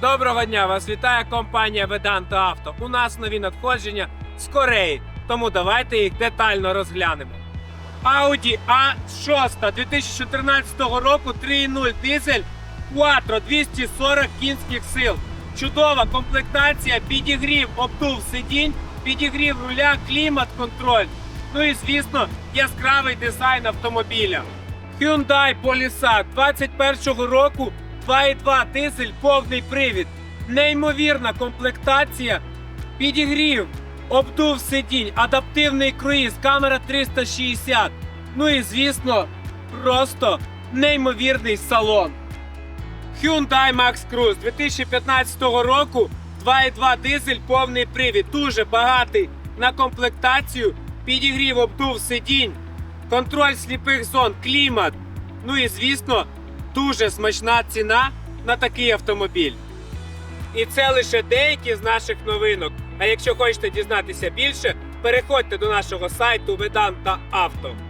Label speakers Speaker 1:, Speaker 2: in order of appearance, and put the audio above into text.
Speaker 1: Доброго дня! Вас вітає компанія Vedanta Auto. У нас нові надходження з Кореї, тому давайте їх детально розглянемо. Audi A6 2014 року 3.0 дизель Quattro 240 кінських сил. Чудова комплектація, підігрів, обдув сидінь, підігрів руля, клімат, контроль. Ну і звісно, яскравий дизайн автомобіля. Hyundai Palisade 21 року 2.2 дизель повний привід. Неймовірна комплектація, підігрів, обдув сидінь, адаптивний круїз, камера 360. Ну і звісно, просто неймовірний салон. Hyundai Max Cruise 2015 року 2.2 дизель повний привід. Дуже багатий на комплектацію, підігрів обдув сидінь, контроль сліпих зон, клімат. Ну і звісно, дуже смачна ціна на такий автомобіль. І це лише деякі з наших новинок. А якщо хочете дізнатися більше, переходьте до нашого сайту Vedanta Auto.